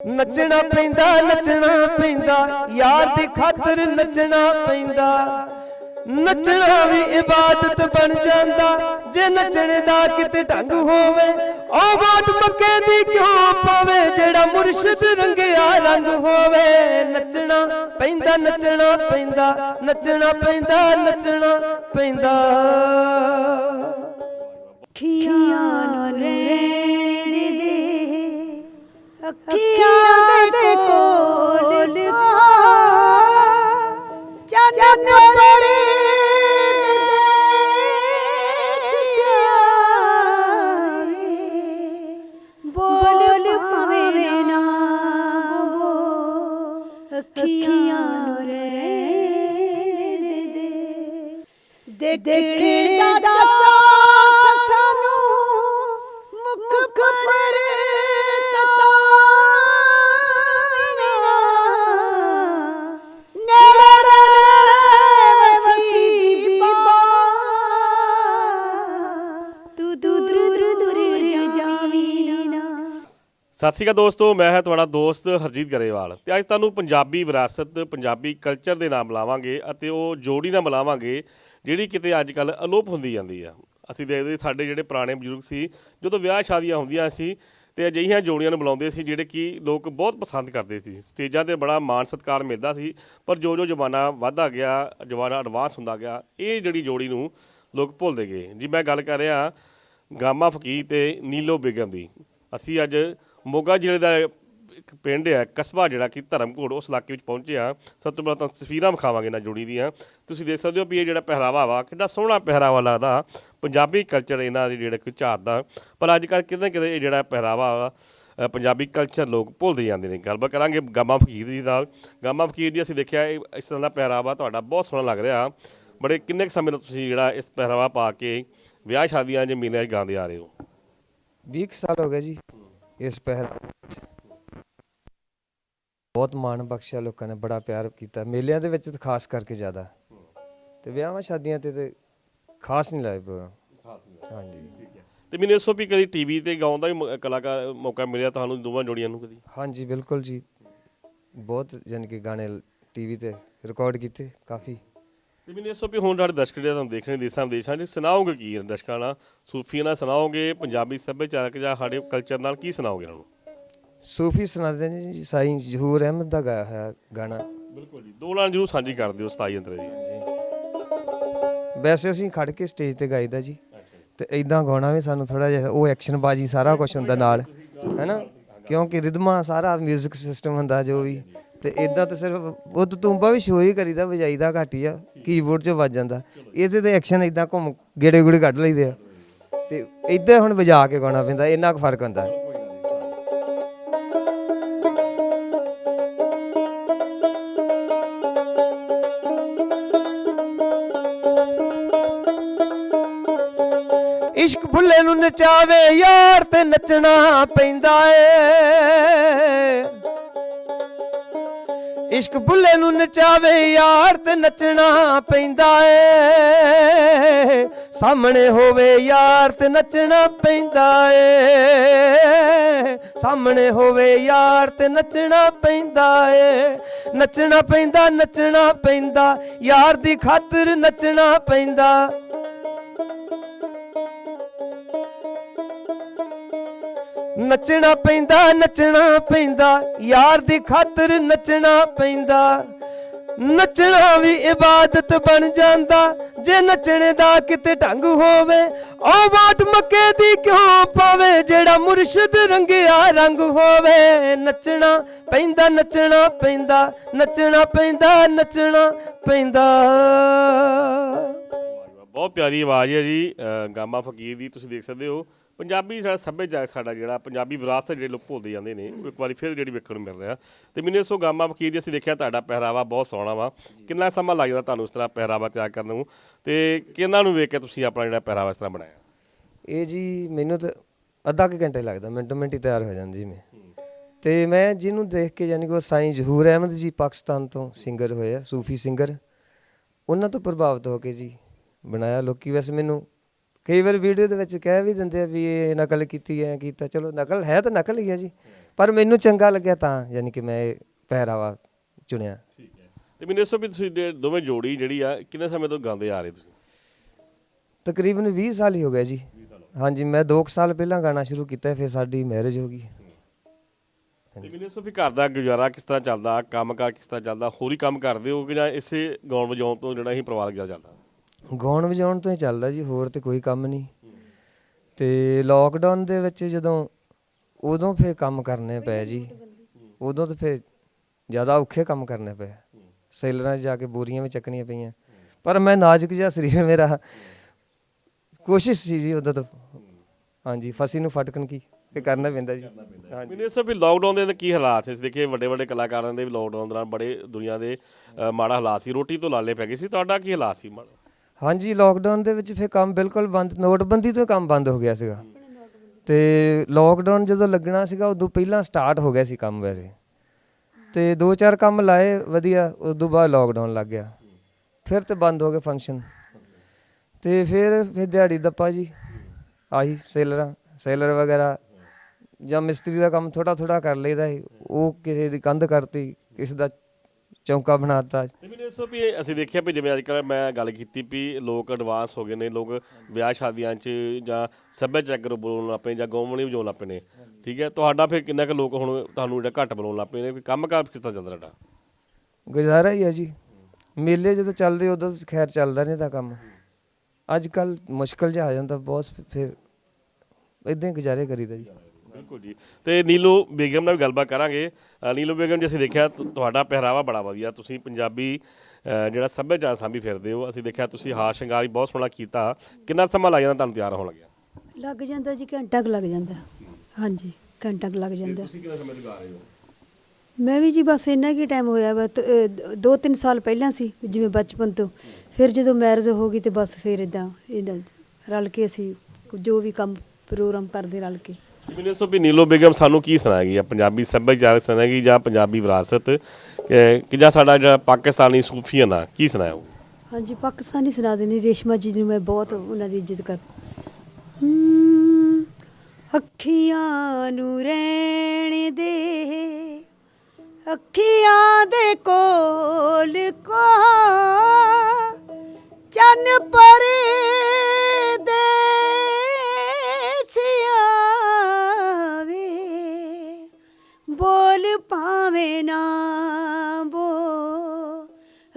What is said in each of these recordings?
ਨੱਚਣਾ ਪੈਂਦਾ ਨੱਚਣਾ ਪੈਂਦਾ, ਯਾਰ ਦੀ ਖਾਤਰ ਨੱਚਣਾ ਪੈਂਦਾ। ਨੱਚਣਾ ਵੀ ਇਬਾਦਤ ਬਣ ਜਾਂਦਾ, ਜੇ ਨੱਚਣ ਦਾ ਕਿਤੇ ਢੰਗ ਹੋਵੇ, ਉਹ ਬਾਤ ਮੱਕੇ ਦੀ ਕਿਉਂ ਪਾਵੇ, ਜਿਹੜਾ ਮੁਰਸ਼ਿਦ ਰੰਗਿਆ ਰੰਗ ਹੋਵੇ। ਨੱਚਣਾ ਪੈਂਦਾ ਨੱਚਣਾ ਪੈਂਦਾ ਨੱਚਣਾ ਪੈਂਦਾ ਨੱਚਣਾ ਪੈਂਦਾ। ਅੱਖੀਆਂ ਨੂੰ ਰਹਿਣ ਦੇ, ਅੱਖੀਆਂ ਸਤਿ ਸ਼੍ਰੀ ਅਕਾਲ ਦੋਸਤੋ, ਮੈਂ ਹਾਂ ਤੁਹਾਡਾ ਦੋਸਤ ਹਰਜੀਤ ਗਰੇਵਾਲ ਤੇ ਅੱਜ ਤੁਹਾਨੂੰ ਪੰਜਾਬੀ ਵਿਰਾਸਤ, ਪੰਜਾਬੀ ਕਲਚਰ ਦੇ ਨਾਲ ਮਿਲਾਵਾਂਗੇ ਅਤੇ ਉਹ ਜੋੜੀ ਨਾਲ ਮਿਲਾਵਾਂਗੇ ਜਿਹੜੀ ਕਿਤੇ ਅੱਜ ਕੱਲ ਅਲੋਪ ਹੁੰਦੀ ਜਾਂਦੀ ਆ। ਅਸੀਂ ਦੇਖਦੇ ਸਾਡੇ ਜਿਹੜੇ ਪੁਰਾਣੇ ਬਜ਼ੁਰਗ ਸੀ, ਜਦੋਂ ਵਿਆਹ ਸ਼ਾਦੀਆਂ ਹੁੰਦੀਆਂ ਸੀ ਤੇ ਅਜਿਹੀਆਂ ਜੋੜੀਆਂ ਨੂੰ ਬੁਲਾਉਂਦੇ ਸੀ ਜਿਹੜੇ ਕਿ ਲੋਕ ਬਹੁਤ ਪਸੰਦ ਕਰਦੇ ਸੀ। ਸਟੇਜਾਂ ਤੇ ਬੜਾ ਮਾਣ ਸਤਿਕਾਰ ਮਿਲਦਾ ਸੀ, ਪਰ ਜੋ ਜੋ ਜ਼ਮਾਨਾ ਵਧਦਾ ਗਿਆ, ਜ਼ਮਾਨਾ ਐਡਵਾਂਸ ਹੁੰਦਾ ਗਿਆ, ਇਹ ਜਿਹੜੀ ਜੋੜੀ ਨੂੰ ਲੋਕ ਭੁੱਲਦੇ ਗਏ। ਜੀ, ਮੈਂ ਗੱਲ ਕਰ ਰਿਹਾ ਗਾਮਾ ਫਕੀਰ ਤੇ ਨੀਲੋ ਬੇਗਮ ਦੀ। ਅਸੀਂ ਅੱਜ ਮੋਗਾ ਜ਼ਿਲ੍ਹੇ ਦਾ ਇੱਕ ਪਿੰਡ ਹੈ ਕਸਬਾ ਜਿਹੜਾ ਕਿ ਧਰਮਕੋਟ, ਉਸ ਇਲਾਕੇ ਵਿੱਚ ਪਹੁੰਚੇ ਆ। ਸਭ ਤੋਂ ਪਹਿਲਾਂ ਤਾਂ ਤਸਵੀਰਾਂ ਵਿਖਾਵਾਂਗੇ ਨਾ ਜੁੜੀ ਦੀਆਂ। ਤੁਸੀਂ ਦੇਖ ਸਕਦੇ ਹੋ ਵੀ ਇਹ ਜਿਹੜਾ ਪਹਿਰਾਵਾ ਵਾ, ਕਿੰਨਾ ਸੋਹਣਾ ਪਹਿਰਾਵਾ ਲੱਗਦਾ। ਪੰਜਾਬੀ ਕਲਚਰ ਇਹਨਾਂ ਦੀ ਜਿਹੜਾ ਕਿ ਝਾੜਦਾ ਪਰ ਅੱਜ ਕੱਲ੍ਹ ਕਿਤੇ ਨਾ ਕਿਤੇ ਇਹ ਜਿਹੜਾ ਪਹਿਰਾਵਾ ਵਾ ਪੰਜਾਬੀ ਕਲਚਰ ਲੋਕ ਭੁੱਲਦੇ ਜਾਂਦੇ ਨੇ। ਗੱਲਬਾਤ ਕਰਾਂਗੇ ਗਾਮਾ ਫਕੀਰ ਜੀ ਨਾਲ। ਗਾਮਾ ਫਕੀਰ ਜੀ, ਅਸੀਂ ਦੇਖਿਆ ਇਹ ਇਸ ਤਰ੍ਹਾਂ ਦਾ ਪਹਿਰਾਵਾ ਤੁਹਾਡਾ ਬਹੁਤ ਸੋਹਣਾ ਲੱਗ ਰਿਹਾ। ਬੜੇ ਕਿੰਨੇ ਕੁ ਸਮੇਂ ਤੋਂ ਤੁਸੀਂ ਜਿਹੜਾ ਇਸ ਪਹਿਰਾਵਾ ਪਾ ਕੇ ਵਿਆਹ ਸ਼ਾਦੀਆਂ 'ਚ ਮੇਲਿਆਂ 'ਚ ਗਾਉਂਦੇ ਆ ਰਹੇ ਹੋ? 20 ਕੁ ਸਾਲ ਹੋ ਗਏ ਜੀ। ਇਸ ਪਹਿਰਾਵੇ ਵਿੱਚ ਬਹੁਤ ਮਾਣ ਬਖਸ਼ਿਆ ਲੋਕਾਂ ਨੇ ਬੜਾ ਪਿਆਰ ਕੀਤਾ। ਮੇਲਿਆਂ ਦੇ ਵਿੱਚ ਤਾਂ ਖਾਸ ਕਰਕੇ ਜ਼ਿਆਦਾ। ਤੇ ਵਿਆਹਾਂ ਸ਼ਾਦੀਆਂ ਤੇ ਤੇ ਖਾਸ ਨਹੀਂ ਲਾਏ ਪ੍ਰੋਗਰਾਮ। ਹਾਂਜੀ। ਤੇ ਮੈਨੂੰ ਦੱਸੋ ਵੀ ਕਦੀ ਟੀਵੀ ਤੇ ਗਾਉਣ ਦਾ ਵੀ ਮ- ਕਲਾਕਾਰ ਮੌਕਾ ਮਿਲਿਆ ਤੁਹਾਨੂੰ ਦੋਵਾਂ ਜੋੜੀਆਂ ਨੂੰ ਕਦੀ? ਹਾਂਜੀ ਬਿਲਕੁਲ ਜੀ। ਬਹੁਤ ਜਾਣੀ ਕਿ ਗਾਣੇ ਟੀਵੀ ਤੇ ਰਿਕਾਰਡ ਕੀਤੇ ਕਾਫੀ। ਤੇ ਮੈਨੂੰ ਦੱਸੋ ਵੀ ਹੁਣ ਸਾਡੇ ਦਰਸ਼ਕ ਜਿਹੜੇ ਤੁਹਾਨੂੰ ਦੇਖਣੇ ਦੇਸਾਂ ਵਿਦੇਸ਼ਾਂ 'ਚ ਸੁਣਾਓਗੇ ਕੀ ਦਰਸ਼ਕਾਂ ਨਾਲ? ਸੂਫੀਆਂ ਨਾਲ ਸੁਣਾਓਗੇ ਪੰਜਾਬੀ ਸੱਭਿਆਚਾਰਕ ਜਾਂ ਸਾਡੇ ਕਲਚਰ ਨਾਲ ਕੀ ਸੁਣਾਓਗੇ ਉਹਨਾਂ ਨੂੰ? ਸੂਫੀ ਸੁਣਾਉਂਦੇ ਨੇ ਜੀ ਸਾਈਂ ਜ਼ਹੂਰ ਅਹਿਮਦ ਦਾ ਗਾਇਆ ਹੋਇਆ ਗਾਣਾ। ਬਿਲਕੁਲ ਜੀ ਦੋ ਲਾਈਨ ਜਰੂਰ ਸਾਂਝੀ ਕਰ ਦਿਓ 27 ਅੰਤਰੇ ਦੀ। ਵੈਸੇ ਅਸੀਂ ਖੜ ਕੇ ਸਟੇਜ ਤੇ ਗਾਈਦਾ ਜੀ। ਤੇ ਇਦਾਂ ਗਾਉਣਾ ਵੀ ਸਾਨੂੰ ਥੋੜਾ ਜਿਹਾ ਉਹ ਐਕਸ਼ਨ ਬਾਜੀ ਸਾਰਾ ਕੁਝ ਹੁੰਦਾ ਨਾਲ ਹੈਨਾ ਕਿਉਂਕਿ ਰਿਦਮਾ ਸਾਰਾ 뮤직 ਸਿਸਟਮ ਹੁੰਦਾ ਜੋ ਵੀ। ਤੇ ਇਦਾਂ ਤਾਂ ਸਿਰਫ ਉਹ ਤੂੰਬਾ ਵੀ ਸ਼ੋਅ ਹੀ ਕਰੀਦਾ ਵਜਾਈਦਾ ਘੱਟ ਹੀ ਆ ਕੀਬੋਰਡ 'ਚ ਵੱਜ ਜਾਂਦਾ। ਇਹਦੇ ਤੇ ਐਕਸ਼ਨ ਇਦਾਂ ਘੁੰਮ ਗੇੜੇ ਗੁੜੇ ਕੱਢ ਲਈਦੇ ਆ। ਤੇ ਇਦਾਂ ਹੁਣ ਵਜਾ ਕੇ ਗਾਉਣਾ ਪੈਂਦਾ, ਇੰਨਾ ਕੁ ਫ਼ਰਕ ਹੁੰਦਾ। ਇਸ਼ਕ ਫੁੱਲੇ ਨੂੰ ਨਚਾਵੇ, ਯਾਰ ਤੇ ਨੱਚਣਾ ਪੈਂਦਾ ਏ। ਇਸ਼ਕ ਫੁੱਲੇ ਨੂੰ ਨਚਾਵੇ, ਯਾਰ ਤੇ ਨੱਚਣਾ ਪੈਂਦਾ ਏ। ਸਾਹਮਣੇ ਹੋਵੇ ਯਾਰ ਤੇ ਨੱਚਣਾ ਪੈਂਦਾ ਏ। ਸਾਹਮਣੇ ਹੋਵੇ ਯਾਰ ਤੇ ਨੱਚਣਾ ਪੈਂਦਾ ਏ। ਨੱਚਣਾ ਪੈਂਦਾ ਨੱਚਣਾ ਪੈਂਦਾ, ਯਾਰ ਦੀ ਖਾਤਰ ਨੱਚਣਾ ਪੈਂਦਾ। ਨੱਚਣਾ ਪੈਂਦਾ ਨੱਚਣਾ ਪੈਂਦਾ, ਯਾਰ ਦੀ ਖਾਤਰ ਨੱਚਣਾ ਪੈਂਦਾ। ਨੱਚਣਾ ਵੀ ਇਬਾਦਤ ਬਣ ਜਾਂਦਾ, ਜੇ ਨੱਚਣ ਦਾ ਕਿਤੇ ਢੰਗ ਹੋਵੇ, ਉਹ ਬਾਤ ਮੱਕੇ ਦੀ ਕਿਉਂ ਪਾਵੇ, ਜਿਹੜਾ ਮੁਰਸ਼ਿਦ ਰੰਗਿਆ ਰੰਗ ਹੋਵੇ। ਨੱਚਣਾ ਪੈਂਦਾ ਨੱਚਣਾ ਪੈਂਦਾ ਨੱਚਣਾ ਪੈਂਦਾ ਨੱਚਣਾ ਪੈਂਦਾ। ਬਹੁਤ ਪਿਆਰੀ ਆਵਾਜ਼ ਹੈ ਜੀ ਗਾਮਾ ਫਕੀਰ ਦੀ, ਤੁਸੀਂ ਦੇਖ ਸਕਦੇ ਹੋ। ਪੰਜਾਬੀ ਸਾਡਾ ਸੱਭਿਆਚਾਰ ਸਾਡਾ ਜਿਹੜਾ, ਪੰਜਾਬੀ ਵਿਰਾਸਤ ਜਿਹੜੇ ਲੋਕ ਭੁੱਲਦੇ ਜਾਂਦੇ ਨੇ, ਉਹ ਇੱਕ ਵਾਰੀ ਫਿਰ ਜਿਹੜੀ ਵੇਖਣ ਨੂੰ ਮਿਲ ਰਿਹਾ। ਤੇ ਮੈਨੂੰ ਇਸੋ ਗਾਮਾ ਫਕੀਰ ਜੀ, ਅਸੀਂ ਦੇਖਿਆ ਤੁਹਾਡਾ ਪਹਿਰਾਵਾ ਬਹੁਤ ਸੋਹਣਾ ਵਾ। ਕਿੰਨਾ ਸਮਾਂ ਲੱਗਦਾ ਤੁਹਾਨੂੰ ਇਸ ਤਰ੍ਹਾਂ ਪਹਿਰਾਵਾ ਤਿਆਰ ਕਰਨ ਨੂੰ? ਤੇ ਕਿਹਨਾਂ ਨੂੰ ਵੇਖ ਕੇ ਤੁਸੀਂ ਆਪਣਾ ਜਿਹੜਾ ਪਹਿਰਾਵਾ ਇਸ ਤਰ੍ਹਾਂ ਬਣਾਇਆ? ਇਹ ਜੀ ਮੈਨੂੰ ਤਾਂ ਅੱਧਾ ਕੁ ਘੰਟੇ ਲੱਗਦਾ, ਮਿੰਟੋ ਮਿੰਟ ਹੀ ਤਿਆਰ ਹੋ ਜਾਂਦਾ ਜੀ ਮੈਂ। ਤੇ ਮੈਂ ਜਿਹਨੂੰ ਦੇਖ ਕੇ ਯਾਨੀ ਕਿ ਉਹ ਸਾਈਂ ਜ਼ਹੂਰ ਅਹਿਮਦ ਜੀ ਪਾਕਿਸਤਾਨ ਤੋਂ ਸਿੰਗਰ ਹੋਏ ਆ, ਸੂਫੀ ਸਿੰਗਰ। ਉਹਨਾਂ ਤੋਂ ਪ੍ਰਭਾਵਿਤ ਹੋ ਕੇ ਜੀ ਬਣਾਇਆ। ਲੋਕੀ ਵੈਸੇ ਮੈਨੂੰ ਕਈ ਵਾਰ ਵੀਡੀਓ ਦੇ ਵਿੱਚ ਕਹਿ ਵੀ ਦਿੰਦੇ ਆ ਵੀ ਇਹ ਨਕਲ ਕੀਤੀ ਐ ਕੀਤਾ। ਚਲੋ ਨਕਲ ਹੈ ਤਾਂ ਨਕਲ ਹੀ ਹੈ ਜੀ। ਪਰ ਮੈਨੂੰ ਚੰਗਾ ਲੱਗਿਆ ਤਾਂ ਯਾਨੀ ਕਿ ਮੈਂ ਇਹ ਪਹਿਰਾਵਾ ਚੁਣਿਆ। ਠੀਕ ਹੈ ਤੇ ਮੈਨੂੰ ਦੱਸੋ ਵੀ ਤੁਸੀਂ ਜੇ ਦੋਵੇਂ ਜੋੜੀ ਜਿਹੜੀ ਆ ਕਿੰਨੇ ਸਮੇਂ ਤੋਂ ਗਾਉਂਦੇ ਆ ਰਹੇ ਤੁਸੀਂ? ਤਕਰੀਬਨ 20 ਸਾਲ ਹੀ ਹੋ ਗਿਆ ਜੀ। ਹਾਂਜੀ ਮੈਂ 2 ਸਾਲ ਪਹਿਲਾਂ ਗਾਣਾ ਸ਼ੁਰੂ ਕੀਤਾ ਫਿਰ ਸਾਡੀ ਮੈਰਿਜ ਹੋ ਗਈ। ਤੇ ਮੈਨੂੰ ਦੱਸੋ ਵੀ ਘਰ ਦਾ ਗੁਜ਼ਾਰਾ ਕਿਸ ਤਰ੍ਹਾਂ ਚੱਲਦਾ ਕੰਮਕਾਰ ਕਿਸ ਤਰ੍ਹਾਂ ਚੱਲਦਾ ਹੋਰ ਹੀ ਕੰਮ ਕਰਦੇ ਹੋ ਕਿ ਜਾਂ ਇਸੇ ਗਾਉਣ ਵਜਾਉਣ ਤੋਂ ਜਿਹੜਾ ਹੀ ਪਰਿਵਾਰ ਗਿਆ ਚੱਲਦਾ? ਗਾਉਣ ਵਜਾਉਣ ਤੋਂ ਹੀ ਚੱਲਦਾ ਜੀ, ਹੋਰ ਤੇ ਕੋਈ ਕੰਮ ਨਹੀਂ। ਤੇ ਲੋਕਡਾਊਨ ਦੇ ਵਿੱਚ ਜਦੋਂ ਉਦੋਂ ਫੇਰ ਕੰਮ ਕਰਨੇ ਪਏ ਜੀ। ਉਦੋਂ ਤਾਂ ਫੇਰ ਜ਼ਿਆਦਾ ਔਖੇ ਕੰਮ ਕਰਨੇ ਪਏ। ਸੇਲਰਾਂ 'ਚ ਜਾ ਕੇ ਬੋਰੀਆਂ ਵੀ ਚੱਕਣੀਆਂ ਪਈਆਂ। ਪਰ ਮੈਂ ਨਾਜ਼ੁਕ ਜਿਹਾ ਸਰੀਰ ਮੇਰਾ। ਕੋਸ਼ਿਸ਼ ਸੀ ਜੀ ਉਦੋਂ ਤਾਂ। ਹਾਂਜੀ, ਫਸੀ ਨੂੰ ਫਟਕਣ ਕੀ ਤੇ ਕਰਨਾ ਪੈਂਦਾ ਜੀ। ਹਾਂਜੀ ਮੈਨੂੰ ਦੱਸੋ ਵੀ ਲਾਕਡਾਊਨ ਦੇ ਕੀ ਹਾਲਾਤ ਸੀ? ਦੇਖੇ ਵੱਡੇ ਵੱਡੇ ਕਲਾਕਾਰਾਂ ਦੇ ਵੀ ਲਾਕਡਾਊਨ ਦੌਰਾਨ ਬੜੇ ਦੁਨੀਆ ਦੇ ਮਾੜਾ ਹਾਲਾਤ ਸੀ। ਰੋਟੀ ਤੋਂ ਲਾਲੇ ਪੈ ਗਏ ਸੀ। ਤੁਹਾਡਾ ਕੀ ਹਾਲਾਤ ਸੀ ਮਾੜਾ? ਹਾਂਜੀ ਲੋਕਡਾਊਨ ਦੇ ਵਿੱਚ ਫਿਰ ਕੰਮ ਬਿਲਕੁਲ ਬੰਦ, ਨੋਟਬੰਦੀ ਤੋਂ ਹੀ ਕੰਮ ਬੰਦ ਹੋ ਗਿਆ ਸੀਗਾ। ਤੇ ਲੋਕਡਾਊਨ ਜਦੋਂ ਲੱਗਣਾ ਸੀਗਾ, ਉਦੋਂ ਪਹਿਲਾਂ ਸਟਾਰਟ ਹੋ ਗਿਆ ਸੀ ਕੰਮ ਵੈਸੇ। ਤੇ ਦੋ ਚਾਰ ਕੰਮ ਲਾਏ, ਵਧੀਆ ਉਸ ਤੋਂ ਬਾਅਦ ਲੋਕਡਾਊਨ ਲੱਗ ਗਿਆ। ਫਿਰ ਤੇ ਬੰਦ ਹੋ ਗਏ ਫੰਕਸ਼ਨ ਤੇ ਫਿਰ ਫਿਰ ਦਿਹਾੜੀ ਦੱਪਾ ਜੀ, ਆਹੀ ਸੇਲਰਾਂ ਸੇਲਰ ਵਗੈਰਾ, ਜਾਂ ਮਿਸਤਰੀ ਦਾ ਕੰਮ ਥੋੜਾ ਥੋੜਾ ਕਰ ਲਈਦਾ ਸੀ, ਉਹ ਕਿਸੇ ਦੀ ਕੰਧ ਕਰਤੀ, ਕਿਸੇ ਦਾ ਚੌਂਕਾ ਬਣਾਤਾ। ਤੇ ਮੈਨੂੰ ਦੱਸੋ ਵੀ ਅਸੀਂ ਦੇਖਿਆ ਵੀ ਜਿਵੇਂ ਅੱਜ ਕੱਲ੍ਹ ਮੈਂ ਗੱਲ ਕੀਤੀ ਵੀ ਲੋਕ ਐਡਵਾਂਸ ਹੋ ਗਏ ਨੇ ਲੋਕ ਵਿਆਹ ਸ਼ਾਦੀਆਂ 'ਚ ਜਾਂ ਸੱਭਿਆਚਾਰਕ ਬੋਲਣ ਲੱਗ ਪਏ ਜਾਂ ਗੌਮਣੀ ਵਜਾਉਣ ਲੱਗ ਪਏ ਨੇ। ਠੀਕ ਹੈ ਤੁਹਾਡਾ ਫਿਰ ਕਿੰਨਾ ਕੁ ਲੋਕ ਹੁਣ ਤੁਹਾਨੂੰ ਜਿਹੜਾ ਘੱਟ ਬੁਲਾਉਣ ਲੱਗ ਪਏ ਨੇ ਵੀ ਕੰਮਕਾਰ ਕਿਸ ਤਰ੍ਹਾਂ ਚੱਲਦਾ ਤੁਹਾਡਾ? ਗੁਜ਼ਾਰਾ ਹੀ ਹੈ ਜੀ। ਮੇਲੇ ਜਦੋਂ ਚੱਲਦੇ ਉਦੋਂ ਤਾਂ ਖੈਰ ਚੱਲਦਾ ਨਹੀਂ ਤਾਂ ਕੰਮ। ਅੱਜ ਕੱਲ ਮੁਸ਼ਕਲ ਜਿਹਾ ਆ ਜਾਂਦਾ ਬਹੁਤ ਫਿਰ ਇਦਾਂ ਹੀ ਗੁਜ਼ਾਰੇ ਕਰੀਦਾ ਜੀ। ਬਿਲਕੁਲ ਜੀ। ਤੇ ਨੀਲੋ ਬੇਗਮ ਨਾਲ ਵੀ ਗੱਲਬਾਤ ਕਰਾਂਗੇ। ਅ, ਨੀਲੋ ਬੇਗਮ ਜੀ ਅਸੀਂ ਦੇਖਿਆ ਤੁ- ਤੁਹਾਡਾ ਪਹਿਰਾਵਾ ਬੜਾ ਵਧੀਆ। ਤੁਸੀਂ ਪੰਜਾਬੀ ਅ, ਜਿਹੜਾ ਸੱਭਿਆਚਾਰ ਸਾਂਭੀ ਫਿਰਦੇ ਹੋ। ਅਸੀਂ ਦੇਖਿਆ ਤੁਸੀਂ ਹਾਰ ਸ਼ਿੰਗਾਰ ਵੀ ਬਹੁਤ ਸੋਹਣਾ ਕੀਤਾ। ਕਿੰਨਾ ਸਮਾਂ ਲੱਗ ਜਾਂਦਾ ਤੁਹਾਨੂੰ ਤਿਆਰ ਹੋਣ ਲੱਗਿਆ? ਲੱਗ ਜਾਂਦਾ ਜੀ ਘੰਟਾ ਕੁ ਲੱਗ ਜਾਂਦਾ। ਹਾਂਜੀ ਘੰਟਾ ਕੁ ਲੱਗ ਜਾਂਦਾ। ਤੁਸੀਂ ਕਿੰਨਾ ਸਮੇਂ ਤੋਂ ਗਾ ਰਹੇ ਹੋ? ਮੈਂ ਵੀ ਜੀ ਬਸ ਇੰਨਾ ਕੀ ਟਾਈਮ ਹੋਇਆ ਵਾ। ਤ- ਅਹ ਦ- ਦੋ ਤਿੰਨ ਸਾਲ ਪਹਿਲਾਂ ਸੀ ਜਿਵੇਂ ਬਚਪਨ ਤੋਂ। ਫਿਰ ਜਦੋਂ ਮੈਰਿਜ ਹੋ ਗਈ ਤੇ ਬਸ ਫਿਰ ਇਦਾਂ ਇਦਾਂ ਰਲ ਕੇ ਅਸੀਂ ਜੋ ਵੀ ਕੰਮ ਪ੍ਰੋਗਰਾਮ ਕਰਦੇ ਰਲ ਕੇ। ਮੈਨੂੰ ਦੱਸੋ ਵੀ ਨੀਲੋ ਬੇਗਮ ਸਾਨੂੰ ਕੀ ਸੁਣਾਏਗੀ? ਆ ਪੰਜਾਬੀ ਸੱਭਿਆਚਾਰ ਸੁਣਾਏਗੀ ਜਾਂ ਪੰਜਾਬੀ ਵਿਰਾਸਤ? ਅ, ਕਿ ਜਾਂ ਸਾਡਾ ਜਿਹੜਾ ਪਾਕਿਸਤਾਨੀ ਸੂਫੀਅਨ ਆ ਕੀ ਸੁਣਾਓ ਹਾਂਜੀ ਪਾਕਿਸਤਾਨੀ ਸੁਣਾ ਦੇਣੀ। ਰੇਸ਼ਮਾ ਜੀ ਨੂੰ ਮੈਂ ਬਹੁਤ ਉਹਨਾਂ ਦੀ ਇੱਜ਼ਤ ਕਰ ਹਮ, ਅੱਖੀਆਂ ਨੂੰ ਰਹਿਣ ਦੇ। ਅੱਖੀਆਂ ਦੇ ਕੋਲ ਕੋ ਚੰਨ ਪਰ ਪਾਵੇਂ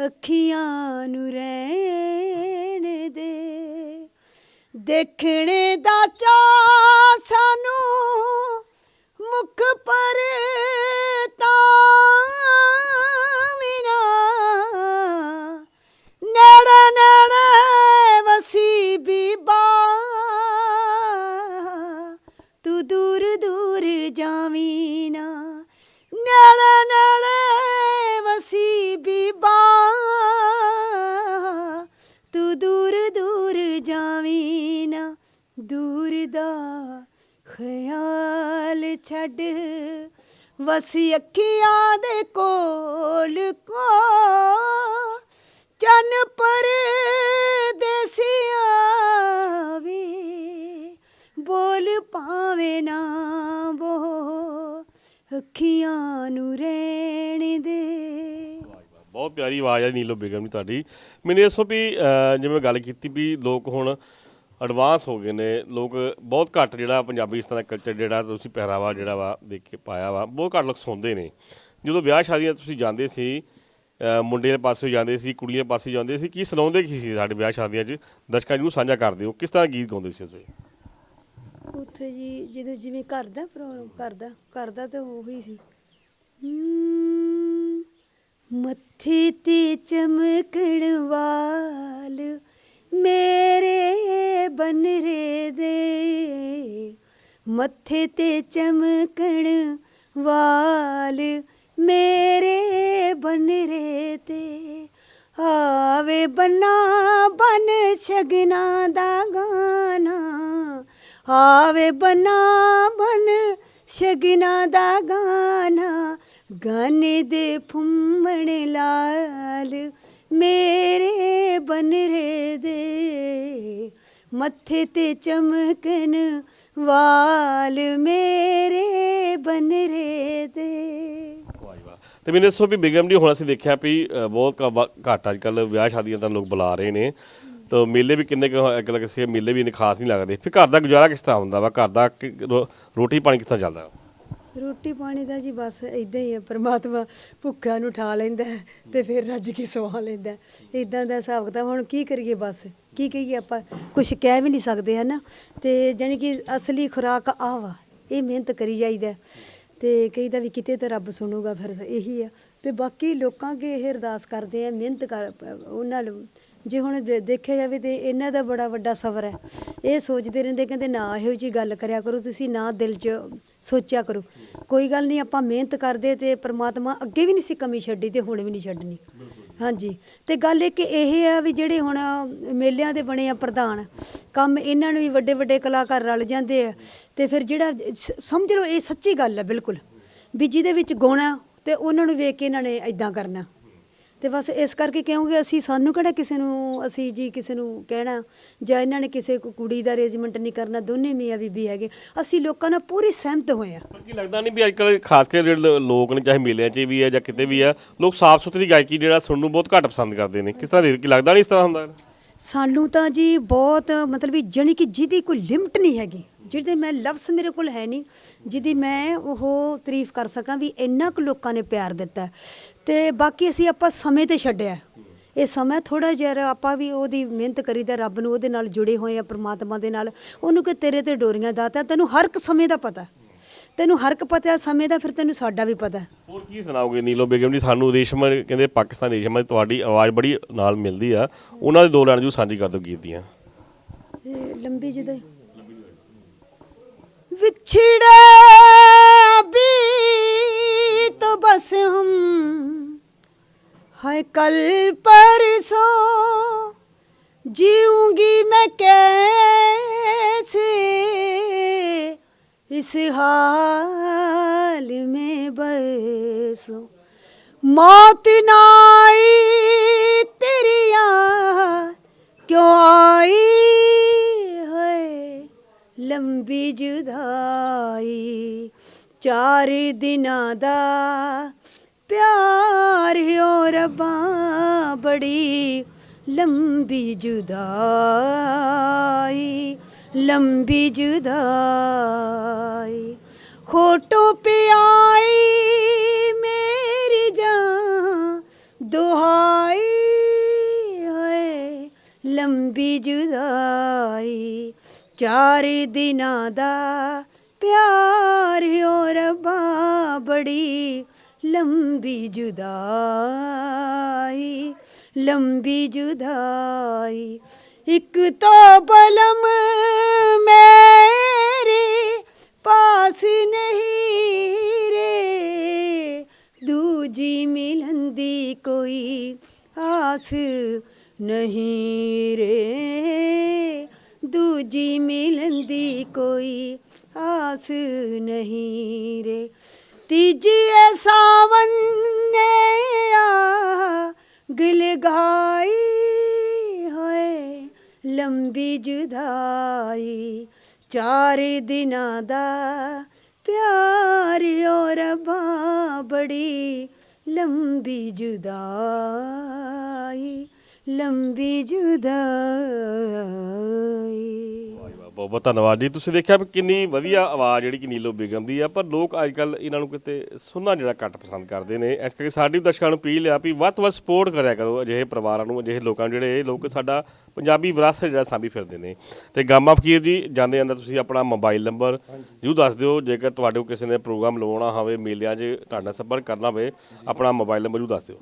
ਅੱਖੀਆਂ ਨੂੰ ਰਹਿਣ ਦੇ। ਦੇਖਣੇ ਦਾ ਚਾ ਸਾਨੂੰ ਛੱਡ। ਵਸੀ ਅੱਖੀਆਂ ਦੇ ਕੋਲ ਕੋ ਚੰਨ ਪਰ ਦੇਸੀਆਂ ਵੇ। ਬੋਲ ਪਾਵੇਂ ਨਾ ਬੋ ਅੱਖੀਆਂ ਨੂੰ ਰਹਿਣ ਦੇ। ਬਹੁਤ ਪਿਆਰੀ ਆਵਾਜ਼ ਹੈ ਨੀਲੋ ਬੇਗਮ ਦੀ ਤੁਹਾਡੀ। ਮੈਨੂੰ ਇਸ ਤੋਂ ਵੀ ਅ, ਜਿਵੇਂ ਗੱਲ ਕੀਤੀ ਵੀ ਲੋਕ ਹੁਣ ਐਡਵਾਂਸ ਹੋ ਗਏ ਨੇ ਲੋਕ ਬਹੁਤ ਘੱਟ ਜਿਹੜਾ ਪੰਜਾਬੀ ਇਸ ਤਰ੍ਹਾਂ ਦਾ ਕਲਚਰ ਜਿਹੜਾ ਤੁਸੀਂ ਪਹਿਰਾਵਾ ਜਿਹੜਾ ਵਾ ਦੇਖ ਕੇ ਪਾਇਆ ਵਾ ਬਹੁਤ ਘੱਟ ਲੋਕ ਸੁਣਦੇ ਨੇ। ਜਦੋਂ ਵਿਆਹ ਸ਼ਾਦੀਆਂ ਤੁਸੀਂ ਜਾਂਦੇ ਸੀ ਅ, ਮੁੰਡੇ ਦੇ ਪਾਸੇ ਜਾਂਦੇ ਸੀ ਕੁੜੀਆਂ ਪਾਸੇ ਜਾਂਦੇ ਸੀ ਕੀ ਸੁਣਾਉਂਦੇ ਕੀ ਸੀ ਸਾਡੇ ਵਿਆਹ ਸ਼ਾਦੀਆਂ 'ਚ? ਦਰਸ਼ਕਾਂ ਨੂੰ ਸਾਂਝਾ ਕਰਦੇ ਹੋ ਕਿਸ ਤਰ੍ਹਾਂ ਗੀਤ ਗਾਉਂਦੇ ਸੀ ਤੁਸੀਂ? ਉੱਥੇ ਜੀ ਜਦੋਂ ਜਿਵੇਂ ਘਰ ਦਾ ਪ੍ਰੋਗਰਾਮ ਕਰਦਾ ਕਰਦਾ ਤਾਂ ਉਹੀ ਸੀ। ਮੱਥੇ ਤੇ ਚਮਕਣ ਵਾਲ ਮੇਰੇ ਬਨਰੇ ਦੇ ਮੱਥੇ ਤੇ ਚਮਕਣ ਵਾਲ ਮੇਰੇ ਬਨਰੇ ਤੇ ਆਵੇ ਬਨਾ ਬਨ ਸ਼ਗਨਾ ਦਾ ਗਾਣਾ ਆਵੇ ਬਨਾ ਬਨ ਸ਼ਗਨਾ ਦਾ ਗਾਣਾ ਗਾਨੇ ਦੇ ਫੁੰਮਣ ਲਾਲ ਮੇਰੇ ਬਨਰੇ ਦੇ ਮੱਥੇ ਤੇ ਚਮਕਨ ਵਾਲ ਮੇਰੇ ਬਨਰੇ ਦੇ। ਤੇ ਮੈਨੂੰ ਦੱਸੋ ਵੀ ਬਿਗਮ ਜੀ ਹੁਣ ਅਸੀਂ ਦੇਖਿਆ ਵੀ ਅ, ਬਹੁਤ ਘ- ਘੱਟ ਅੱਜ ਕੱਲ ਵਿਆਹ ਸ਼ਾਦੀਆਂ ਤਾਂ ਲੋਕ ਬੁਲਾ ਰਹੇ ਨੇ। ਤਾਂ ਮੇਲੇ ਵੀ ਕਿੰਨੇ ਕੁ ਇੱਕ ਲੱਗ ਸੀ ਮੇਲੇ ਵੀ ਇੰਨੇ ਖਾਸ ਨਹੀਂ ਲੱਗਦੇ। ਫਿਰ ਘਰ ਦਾ ਗੁਜ਼ਾਰਾ ਕਿਸ ਤਰ੍ਹਾਂ ਹੁੰਦਾ ਵਾ? ਘਰ ਦਾ ਕਿ- ਰੋ- ਰੋਟੀ ਪਾਣੀ ਕਿਸ ਤਰ੍ਹਾਂ ਚੱਲਦਾ? ਰੋਟੀ ਪਾਣੀ ਦਾ ਜੀ ਬਸ ਇਦਾਂ ਹੀ ਹੈ, ਪ੍ਰਮਾਤਮਾ ਭੁੱਖਿਆਂ ਨੂੰ ਠਾ ਲੈਂਦਾ ਹੈ ਤੇ ਫਿਰ ਰੱਜ ਕੇ ਸਵਾ ਲੈਂਦਾ ਇਦਾਂ ਦਾ ਹਿਸਾਬ ਕਿਤਾਬ, ਹੁਣ ਕੀ ਕਰੀਏ ਬਸ? ਕੀ ਕਹੀਏ ਆਪਾਂ? ਕੁਝ ਕਹਿ ਵੀ ਨਹੀਂ ਸਕਦੇ ਹਨਾ? ਤੇ ਜਾਣੀ ਕਿ ਅਸਲੀ ਖੁਰਾਕ ਆਹ ਵਾ, ਇਹ ਮਿਹਨਤ ਕਰੀ ਜਾਈਦਾ ਤੇ ਕਹੀਦਾ ਵੀ ਕਿਤੇ ਤਾਂ ਰੱਬ ਸੁਣੂਗਾ ਫਿਰ ਇਹੀ ਆ। ਤੇ ਬਾਕੀ ਲੋਕਾਂ ਅੱਗੇ ਇਹ ਅਰਦਾਸ ਕਰਦੇ ਆ, ਮਿਹਨਤ ਕਰ, ਉਹਨਾਂ ਨੂੰ। ਜੇ ਹੁਣ ਦੇਖਿਆ ਜਾਵੇ ਤੇ ਇਹਨਾਂ ਦਾ ਬੜਾ ਵੱਡਾ ਸਬਰ ਹੈ। ਇਹ ਸੋਚਦੇ ਰਹਿੰਦੇ, ਕਹਿੰਦੇ ਨਾ ਇਹੋ ਜੀ ਗੱਲ ਕਰਿਆ ਕਰੋ, ਤੁਸੀਂ ਨਾ ਦਿਲ 'ਚ ਸੋਚਿਆ ਕਰੋ। ਕੋਈ ਗੱਲ ਨਹੀਂ, ਆਪਾਂ ਮਿਹਨਤ ਕਰਦੇ ਤੇ ਪ੍ਰਮਾਤਮਾ ਅੱਗੇ ਵੀ ਨਹੀਂ ਸੀ ਕਮੀ ਛੱਡੀ ਤੇ ਹੁਣ ਵੀ ਨਹੀਂ ਛੱਡਣੀ। ਹਾਂਜੀ। ਤੇ ਗੱਲ ਇੱਕ ਇਹ ਆ ਵੀ ਜਿਹੜੇ ਹੁਣ ਮੇਲਿਆਂ ਦੇ ਬਣੇ ਆ ਪ੍ਰਧਾਨ, ਕੰਮ ਇਹਨਾਂ ਨੂੰ ਵੀ ਵੱਡੇ ਵੱਡੇ ਕਲਾਕਾਰ ਰਲ ਜਾਂਦੇ ਆ ਤੇ ਫਿਰ ਜਿਹੜਾ ਸਮਝ ਲਓ ਇਹ ਸੱਚੀ ਗੱਲ ਹੈ ਬਿਲਕੁਲ। ਵੀ ਜਿਹਦੇ ਵਿੱਚ ਗੁਣ ਆ ਤੇ ਉਹਨਾਂ ਨੂੰ ਵੇਖ ਕੇ ਇਹਨਾਂ ਨੇ ਐਦਾਂ ਕਰਨਾ। ਤੇ ਬਸ ਇਸ ਕਰਕੇ ਕਿਉਂਕਿ ਅਸੀਂ ਸਾਨੂੰ ਕਿਹੜਾ ਕਿਸੇ ਨੂੰ ਅਸੀਂ ਜੀ ਕਿਸੇ ਨੂੰ ਕਹਿਣਾ ਜਾਂ ਇਹਨਾਂ ਨੇ ਕਿਸੇ ਕੋ- ਕੁੜੀ ਦਾ ਅਰੇਂਜਮੈਂਟ ਨਹੀਂ ਕਰਨਾ ਦੋਨੇ ਮੀਆਂ ਬੀਬੀ ਹੈਗੇ। ਅਸੀਂ ਲੋਕਾਂ ਨਾਲ ਪੂਰੀ ਸਹਿਮਤ ਹੋਏ ਆ ਪਰ ਕੀ ਲੱਗਦਾ ਨਹੀਂ ਵੀ ਅੱਜ ਕੱਲ ਖਾਸ ਕਰਕੇ ਜਿਹੜੇ ਲੋ- ਲੋਕ ਨੇ ਚਾਹੇ ਮੇਲਿਆਂ 'ਚ ਵੀ ਹੈ ਜਾਂ ਕਿਤੇ ਵੀ ਆ ਲੋਕ ਸਾਫ਼ ਸੁਥਰੀ ਗਾਇਕੀ ਜਿਹੜਾ ਸੁਣਨ ਨੂੰ ਬਹੁਤ ਘੱਟ ਪਸੰਦ ਕਰਦੇ ਨੇ। ਕਿਸ ਤਰ੍ਹਾਂ ਦੇ ਕੀ ਲੱਗਦਾ ਨਹੀਂ ਇਸ ਤਰ੍ਹਾਂ ਹੁੰਦਾ? ਸਾਨੂੰ ਤਾਂ ਜੀ ਬਹੁਤ ਮਤਲਬ ਵੀ ਜਣੀ ਕਿ ਜਿਹਦੀ ਕੋਈ ਲਿਮਟ ਨਹੀਂ ਹੈਗੀ। ਜਿਹਦੇ ਮੈਂ ਲਫ਼ਜ਼ ਮੇਰੇ ਕੋਲ ਹੈ ਨਹੀਂ ਜਿਹਦੀ ਮੈਂ ਉਹ ਤਾਰੀਫ ਕਰ ਸਕਾਂ ਵੀ ਇੰਨਾ ਕੁ ਲੋਕਾਂ ਨੇ ਪਿਆਰ ਦਿੱਤਾ। ਤੇ ਬਾਕੀ ਅਸੀਂ ਆਪਾਂ ਸਮੇਂ ਤੇ ਛੱਡਿਆ। ਇਹ ਸਮਾਂ ਥੋੜਾ ਜਿਹਾ ਆਪਾਂ ਵੀ ਉਹਦੀ ਮਿਹਨਤ ਕਰੀਦਾ ਰੱਬ ਨੂੰ ਉਹਦੇ ਨਾਲ ਜੁੜੇ ਹੋਏ ਆ ਪ੍ਰਮਾਤਮਾ ਦੇ ਨਾਲ। ਉਹਨੂੰ ਕਿ ਤੇਰੇ ਤੇ ਡੋਰੀਆਂ ਦਾਤਾ ਤੈਨੂੰ ਹਰ ਇੱਕ ਸਮੇਂ ਦਾ ਪਤਾ। ਤੈਨੂੰ ਹਰ ਇੱਕ ਪਤਾ ਸਮੇਂ ਦਾ ਫਿਰ ਤੈਨੂੰ ਸਾਡਾ ਵੀ ਪਤਾ। ਹੋਰ ਕੀ ਸੁਣਾਓਗੇ ਨੀਲੋ ਬੇਗਮ ਜੀ? ਸਾਨੂੰ ਰੇਸ਼ਮ ਕਹਿੰਦੇ ਪਾਕਿਸਤਾਨ ਰੇਸ਼ਮ ਦੀ ਤੁਹਾਡੀ ਆਵਾਜ਼ ਬੜੀ ਨਾਲ ਮਿਲਦੀ ਆ। ਉਹਨਾਂ ਦੇ ਦੋ ਲਾਈਨ ਜੂ ਸਾਂਝੀ ਕਰ ਦਿਓ ਗੀਤ ਦੀਆਂ। ਲੰਬੀ ਜਿਹੀ विछड़े अभी तो बस हम है कल परसों जीऊंगी मैं कैसे इस हाल में बसो मौत नाई तेरी यार क्यों ਲੰਬੀ ਜੁਦਾਈ ਚਾਰ ਦਿਨਾਂ ਦਾ ਪਿਆਰ ਹੋ ਰੱਬਾ ਬੜੀ ਲੰਬੀ ਜੁਦਾਈ ਲੰਬੀ ਜੁਦਾਈ। ਖੋਟੋ ਪਿਆਈ ਮੇਰੀ ਜਾਨ, ਦੁਹਾਈ ਹੋਏ ਲੰਬੀ ਜੁਦਾਈ। ਚਾਰ ਦਿਨਾਂ ਦਾ ਪਿਆਰ ਹੋ ਰੱਬਾ, ਬੜੀ ਲੰਬੀ ਜੁਦਾਈ ਲੰਬੀ ਜੁਦਾਈ। ਇੱਕ ਤਾਂ ਬਲਮ ਮੇਰੇ ਪਾਸ ਨਹੀਂ ਰੇ, ਦੂਜੀ ਮਿਲਨ ਦੀ ਕੋਈ ਆਸ ਨਹੀਂ ਰੇ। ਦੂਜੀ ਮਿਲਨ ਦੀ ਕੋਈ ਆਸ ਨਹੀਂ ਰੇ ਤੀਜੀ ਐ ਸਾਵਨ ਨੇ ਆ ਗਿਲ ਗਾਈ ਹੋਏ ਲੰਬੀ ਜੁਦਾਈ ਚਾਰ ਦਿਨਾਂ ਦਾ ਪਿਆਰ ਓ ਰੱਬਾ ਬੜੀ ਲੰਬੀ ਜੁਦਾਈ ਲੰਬੀ ਜੁਦਾਈ। ਬਹੁਤ ਬਹੁਤ ਧੰਨਵਾਦ ਜੀ। ਤੁਸੀਂ ਦੇਖਿਆ ਵੀ ਕਿੰਨੀ ਵਧੀਆ ਆਵਾਜ਼ ਜਿਹੜੀ ਕਿ ਨੀਲੋ ਬੇਗਮ ਦੀ ਆ, ਪਰ ਲੋਕ ਅੱਜ ਕੱਲ ਇਹਨਾਂ ਨੂੰ ਕਿਤੇ ਸੁਣਨਾ ਜਿਹੜਾ ਘੱਟ ਪਸੰਦ ਕਰਦੇ ਨੇ। ਇਸ ਕਰਕੇ ਸਾਡੀ ਵੀ ਦਰਸ਼ਕਾਂ ਨੂੰ ਅਪੀਲ ਆ ਵੀ ਵੱਧ ਤੋਂ ਵੱਧ ਸਪੋਰਟ ਕਰਿਆ ਕਰੋ ਅਜਿਹੇ ਪਰਿਵਾਰਾਂ ਨੂੰ, ਅਜਿਹੇ ਲੋਕਾਂ ਨੂੰ, ਜਿਹੜੇ ਇਹ ਲੋਕ ਸਾਡਾ ਪੰਜਾਬੀ ਵਿਰਾਸਤ ਜਿਹੜਾ ਸਾਂਭੀ ਫਿਰਦੇ ਨੇ। ਤੇ ਗਾਮਾ ਫਕੀਰ ਜੀ, ਜਾਂਦੇ ਜਾਂਦੇ ਤੁਸੀਂ ਆਪਣਾ ਮੋਬਾਈਲ ਨੰਬਰ ਜਰੂਰ ਦੱਸ ਦਿਓ। ਜੇਕਰ ਤੁਹਾਡੇ ਕਿਸੇ ਨੇ ਪ੍ਰੋਗਰਾਮ ਲਵਾਉਣਾ ਹੋਵੇ, ਮੇਲਿਆਂ 'ਚ ਤੁਹਾਡਾ ਸੰਪਰਕ ਕਰਨਾ ਹੋਵੇ, ਆਪਣਾ ਮੋਬਾਈਲ ਨੰਬਰ ਜਰੂਰ ਦੱਸ ਦਿਓ।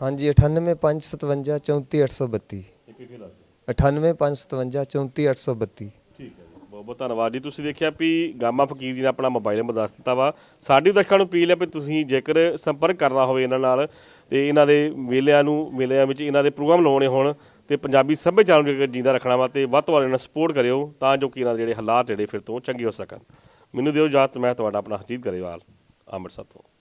ਹਾਂਜੀ 98557 34832 98557 34832 ਠੀਕ ਹੈ ਜੀ ਬਹੁਤ ਬਹੁਤ ਧੰਨਵਾਦ ਜੀ। ਤੁਸੀਂ ਦੇਖਿਆ ਵੀ ਗਾਮਾ ਫਕੀਰ ਜੀ ਨੇ ਆਪਣਾ ਮੋਬਾਈਲ ਨੰਬਰ ਦੱਸ ਦਿੱਤਾ ਵਾ। ਸਾਡੀ ਦਰਸ਼ਕਾਂ ਨੂੰ ਅਪੀਲ ਹੈ ਵੀ ਤੁਸੀਂ ਜੇਕਰ ਸੰਪਰਕ ਕਰਨਾ ਹੋਵੇ ਇਹਨਾਂ ਨਾਲ ਤੇ ਇਹਨਾਂ ਦੇ ਮੇਲਿਆਂ ਨੂੰ ਮੇਲਿਆਂ ਵਿੱਚ ਇਹਨਾਂ ਦੇ ਪ੍ਰੋਗਰਾਮ ਲਾਉਣੇ ਹੋਣ ਤੇ ਪੰਜਾਬੀ ਸੱਭਿਆਚਾਰ ਨੂੰ ਜੇਕਰ ਜਿੰਦਾ ਰੱਖਣਾ ਵਾ ਤੇ ਵੱਧ ਤੋਂ ਵੱਧ ਇਹਨਾਂ ਨੂੰ ਸਪੋਰਟ ਕਰਿਓ ਤਾਂ ਜੋ ਕਿ ਇਹਨਾਂ ਦੇ ਜਿਹੜੇ ਹਾਲਾਤ ਜਿਹੜੇ ਫਿਰ ਤੋਂ ਚੰਗੇ ਹੋ ਸਕਣ। ਮੈਨੂੰ ਦਿਓ ਇਜਾਜ਼ਤ ਮੈਂ ਤੁਹਾਡਾ ਆਪਣਾ ਹਰਜੀਤ ਗਰੇਵਾਲ ਅੰਮ੍ਰਿਤਸਰ ਤੋਂ।